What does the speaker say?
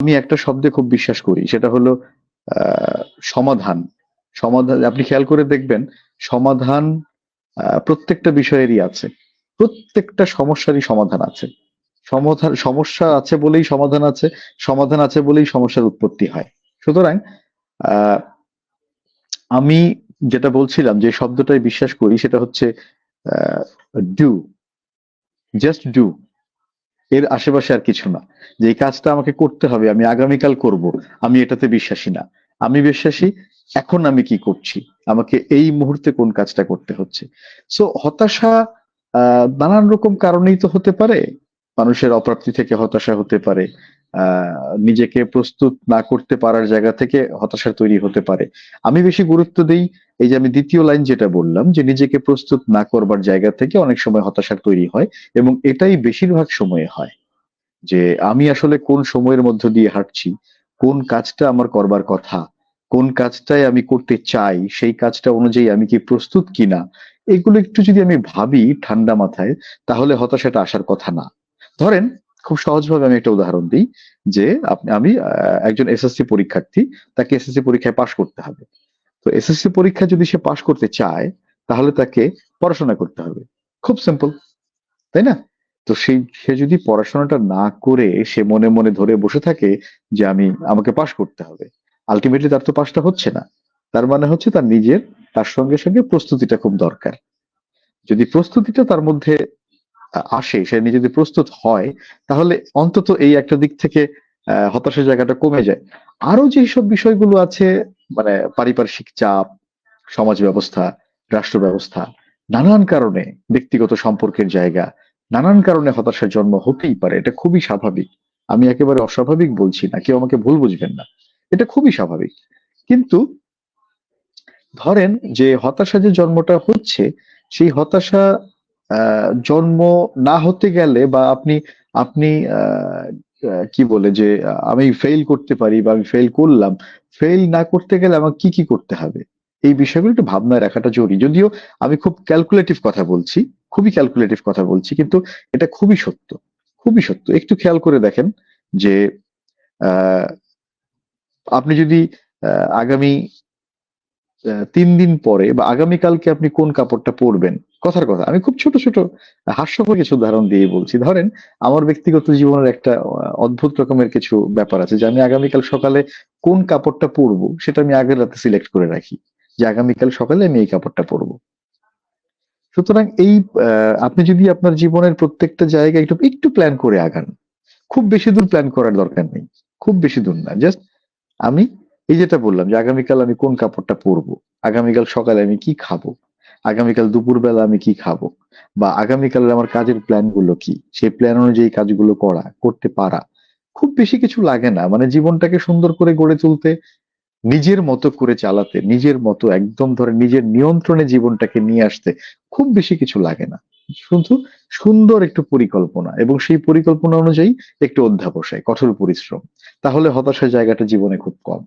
আমি একটা শব্দে খুব বিশ্বাস করি, সেটা হলো সমাধান। সমাধান, আপনি খেয়াল করে দেখবেন, সমাধান প্রত্যেকটা বিষয়েরই আছে। প্রত্যেকটা সমস্যারই সমাধান আছে। সমাধান, সমস্যা আছে বলেই সমাধান আছে সমাধান আছে বলেই সমস্যার উৎপত্তি হয়। সুতরাং আমি যেটা বলছিলাম যে শব্দটাই বিশ্বাস করি, সেটা হচ্ছে ডু জাস্ট ডু এর আশেপাশে আর কিছু না। যে এই কাজটা আমাকে করতে হবে, আমি আগামীকাল করব, আমি এটাতে বিশ্বাসী না। আমি বিশ্বাসী, এখন আমি কি করছি? আমাকে এই মুহূর্তে কোন কাজটা করতে হচ্ছে? সো হতাশা নানান রকম কারণেই তো হতে পারে। মানুষের অপ্রাপ্তি থেকে হতাশা হতে পারে। নিজেকে প্রস্তুত না করতে পারার জায়গা থেকে হতাশা তৈরি হতে পারে। আমি বেশি গুরুত্ব দিই এই যে আমি দ্বিতীয় লাইন যেটা বললাম, যে নিজেকে প্রস্তুত না করবার জায়গা থেকে অনেক সময় হতাশার তৈরি হয় এবং এটাই বেশিরভাগ সময়ে হয়। যে আমি আসলে কোন সময়ের মধ্য দিয়ে হাঁটছি, কোন কাজটা আমার করবার কথা, কোন কাজটাই আমি করতে চাই, সেই কাজটা অনুযায়ী আমি কি প্রস্তুত কিনা, এগুলো একটু যদি আমি ভাবি ঠান্ডা মাথায়, তাহলে হতাশাটা আসার কথা না। ধরেন খুব সহজভাবে আমি একটা উদাহরণ দিই যে আপনি, আমি একজন এসএসসি পরীক্ষার্থী, তাকে এসএসসি পরীক্ষায় পাশ করতে হবে। তো এসএসসি পরীক্ষা যদি সে পাশ করতে চায়, তাহলে তাকে পড়াশোনা করতে হবে। খুব সিম্পল তাই না? তো সেই সে যদি পড়াশোনাটা না করে সে মনে মনে ধরে বসে থাকে যে আমি, আমাকে পাশ করতে হবে। আলটিমেটলি তার তো পাশটা হচ্ছে না। তার মানে হচ্ছে তার নিজের, তার সঙ্গে সঙ্গে প্রস্তুতিটা খুব দরকার। যদি প্রস্তুতিটা তার মধ্যে আসে, সে নিজে যদি প্রস্তুত হয়, তাহলে অন্তত এই একটা দিক থেকে হতাশার জায়গাটা কমে যায়। আরও যেসব বিষয়গুলো আছে মানে পারিপার্শ্বিক চাপ, সমাজ ব্যবস্থা, রাষ্ট্র ব্যবস্থা, নানান কারণে ব্যক্তিগত সম্পর্কের জায়গা, নানান কারণে হতাশার জন্ম হতেই পারে, এটা খুবই স্বাভাবিক। আমি একেবারে অস্বাভাবিক বলছি না, কেউ আমাকে ভুল বুঝবেন না, এটা খুবই স্বাভাবিক। কিন্তু ধরেন যে হতাশা যে জন্মটা হচ্ছে, সেই হতাশা জন্ম না হতে গেলে বা আপনি আপনি কি বলে যে আমি ফেল করতে পারি বা আমি ফেল করলাম ফেল না করতে গেলে আমার কি কি করতে হবে? এই বিষয়গুলো একটু ভাবনায় রাখাটা জরুরি। যদিও আমি খুব ক্যালকুলেটিভ কথা বলছি, খুবই ক্যালকুলেটিভ কথা বলছি, কিন্তু এটা খুবই সত্য খুবই সত্য। একটু খেয়াল করে দেখেন যে আপনি যদি আগামী তিন দিন পরে বা আগামীকালকে আপনি কোন কাপড়টা পরবেন? কথার কথা, আমি খুব ছোট ছোট, হাস্যকর কিছু উদাহরণ দিয়ে বলছি। ধরেন, আমার ব্যক্তিগত জীবনের একটা অদ্ভুত রকমের কিছু ব্যাপার আছে যে আমি আগামীকাল সকালে কোন কাপড়টা পরবো সেটা আমি আগের রাতে সিলেক্ট করে রাখি যে আগামীকাল সকালে আমি এই কাপড়টা পরবো। সুতরাং এই আপনি যদি আপনার জীবনের প্রত্যেকটা জায়গায় একটু একটু প্ল্যান করে আগান। খুব বেশি দূর প্ল্যান করার দরকার নেই। খুব বেশি দূর না। জাস্ট আমি এই যেটা বললাম যে আগামীকাল আমি কোন কাপড়টা পরবো? আগামীকাল সকালে আমি কি খাব? আগামীকাল দুপুরবেলা আমি কি খাব? বা আগামীকালের আমার কাজের প্ল্যানগুলো কি? সেই প্ল্যান অনুযায়ী কাজগুলো করা, করতে পারা, খুব বেশি কিছু লাগে না। মানে জীবনটাকে সুন্দর করে গড়ে তুলতে, নিজের মতো করে চালাতে, নিজের মতো একদম ধরে নিজের নিয়ন্ত্রণে জীবনটাকে নিয়ে আসতে খুব বেশি কিছু লাগে না। শুধু সুন্দর একটু পরিকল্পনা এবং সেই পরিকল্পনা অনুযায়ী একটু অধ্যাবসায়, কঠোর পরিশ্রম। তাহলে হতাশার জায়গাটা জীবনে খুব কম।